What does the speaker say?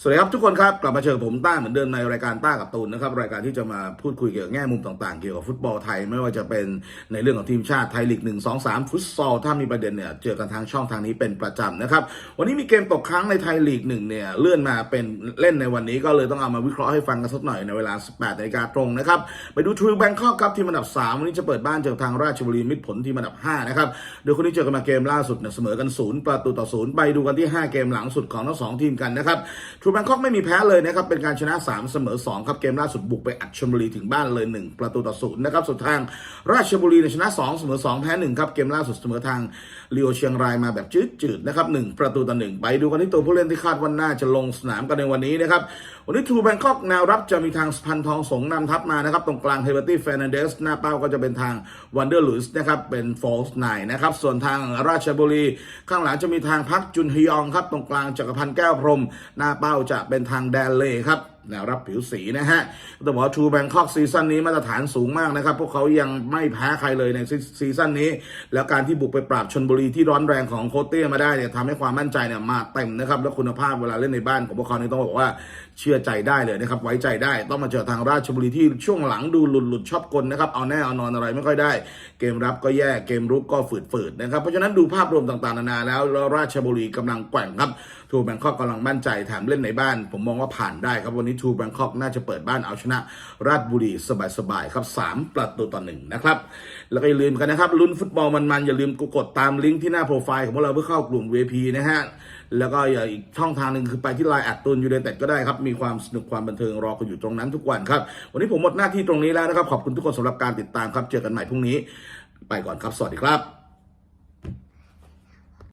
สวัสดีครับทุกคนครับกลับมาเจอผมต้าเหมือนเดิมในรายการต้ากับตูนนะครับรายการที่จะมาพูดคุยเกี่ยวกับแง่มุมต่างๆ เกี่ยวกับฟุตบอลไทย ไม่ว่าจะเป็นในเรื่องของทีมชาติไทยลีกหนึ่งสองสามฟุตซอลถ้ามีประเด็นเนี่ยเจอกันทางช่องทางนี้เป็นประจำนะครับวันนี้มีเกมตกค้างในไทยลีกหนึ่งเนี่ยเลื่อนมาเป็นเล่นในวันนี้ก็เลยต้องเอามาวิเคราะห์ให้ฟังกันสักหน่อยในเวลา 18นาฬิกาตรงนะครับไปดูทรูแบงคอกครับทีมอันดับ 3 วันนี้จะเปิดบ้านเจอทางราชบุรีมิตรผลทีมอันดับ5นะครับโดยคนที่เจอกันมาเกมล่าสุดเนี่ยเสมอกันศูนย์ประตูต่อศูนย์ไปดูกันที่ 5 เกมหลังสุดของทั้งสองทีมกันนะครับทรูแบงคอกไม่มีแพ้เลยนะครับ เป็นการชนะ 3 เสมอ 2 ครับ เกมล่าสุดบุกไปอัดชลบุรีถึงบ้านเลย 1 ประตูต่อศูนย์นะครับสุดทางราชบุรีชนะ 2 เสมอ 2 แพ้ 1 ครับ เกมล่าสุดเสมอทางลีโอเชียงรายมาแบบจืดๆนะครับ 1 ประตูต่อ 1 ไปดูกันที่ตัวผู้เล่นที่คาดว่าน่าจะลงสนามกันในวันนี้นะครับ วันนี้ทรูแบงคอกแนวรับจะมีทางสพันทองสงนำทัพมานะครับตรงกลางเฮเบอร์ตี้เฟรนันเดสหน้าเป้าก็จะเป็นทางวันเดอร์ลุสนะครับเป็นโฟลส์ไนนะครับส่วนทางราชบุรี ข้างหลังจะมีทางพักจุนฮยองครับตรงกลางจักรพันธ์แก้วพรมหน้าเป้าาจะเป็นทางแดนเล่ครับ แนวรับผิวสีนะฮะแต่บอกว่าทูแบงคอกซีซั่นนี้มาตรฐานสูงมากนะครับ พวกเขายังไม่แพ้ใครเลยในซีซั่นนี้ แล้วการที่บุกไปปราบชนบุรีที่ร้อนแรงของโคเต้มาได้เนี่ยทำให้ความมั่นใจเนี่ยมาเต็มนะครับ แล้วคุณภาพเวลาเล่นในบ้านของพวกเขาเนี่ยต้องบอกว่าเชื่อใจได้เลยนะครับ ไว้ใจได้ ต้องมาเจอทางราชบุรีที่ช่วงหลังดูหลุดหลุดๆชอบกลนะครับ เอาแน่เอานอนอะไรไม่ค่อยได้ เกมรับก็แย่ เกมรุกก็ฝืดๆนะครับ เพราะฉะนั้นดูภาพรวมต่างๆนานาแล้วราชบุรีกำลังแกว่งครับทูแบงคอกกำลังมั่นใจแถมเล่นในบ้าน ผมมองว่าผ่านได้ครับวันนี้ทูแบงคอกน่าจะเปิดบ้านเอาชนะ ราชบุรีสบายๆครับ 3 ประตูต่อหนึ่งนะครับ แล้วก็อย่าลืมกันนะครับลุ้นฟุตบอลมันๆอย่าลืมกดตามลิงก์ที่หน้าโปรไฟล์ของพวกเราเพื่อเข้ากลุ่ม VP นะฮะแล้วก็อย่าอีกช่องทางหนึ่งคือไปที่ไลน์แอดตูนยูเนเต็ดก็ได้ครับ มีความสนุกความบันเทิงรอคุณอยู่ตรงนั้นทุกวันครับ วันนี้ผมหมดหน้าที่ตรงนี้แล้วนะครับ ขอบคุณทุกคนสำหรับการติดตามครับ เจอกันใหม่พรุ่งนี้ ไปก่อนครับ สวัสดีครับ